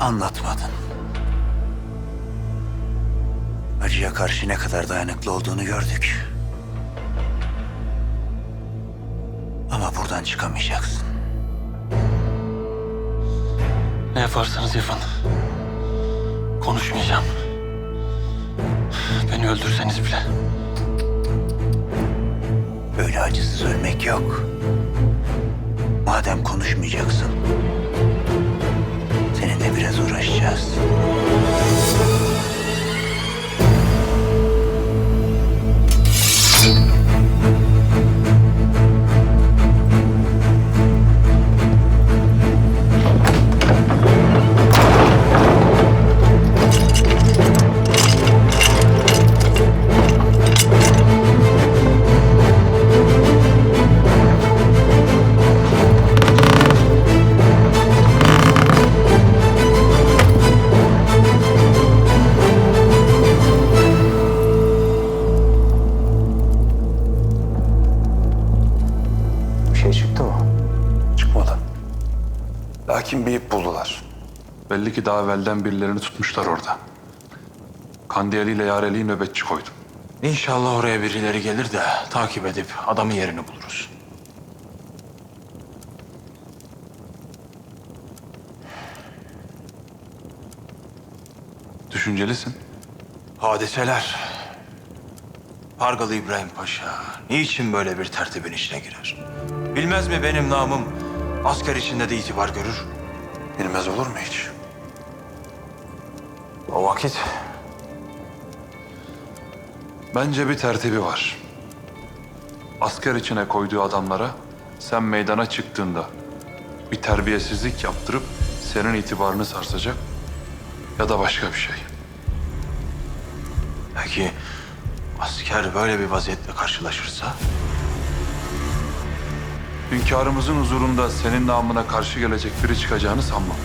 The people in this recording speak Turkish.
Anlatmadın. Acıya karşı ne kadar dayanıklı olduğunu gördük. Ama buradan çıkamayacaksın. Ne yaparsanız yapın. Konuşmayacağım. Beni öldürseniz bile. Böyle acısız ölmek yok. Madem konuşmayacaksın, şey çıktı mı? Çıkmadı. Lakin bir ip buldular. Belli ki daha evvelden birilerini tutmuşlar orada. Kandiyeli ile Yareli'yi nöbetçi koydum. İnşallah oraya birileri gelir de takip edip adamın yerini buluruz. Düşüncelisin. Hadiseler. Pargalı İbrahim Paşa niçin böyle bir tertibin içine girer? Bilmez mi benim namım asker içinde de itibar görür? Bilmez olur mu hiç? O vakit Bence bir tertibi var. Asker içine koyduğu adamlara sen meydana çıktığında bir terbiyesizlik yaptırıp senin itibarını sarsacak ya da başka bir şey. Peki asker böyle bir vaziyetle karşılaşırsa? Hünkârımızın huzurunda senin namına karşı gelecek biri çıkacağını sanmam.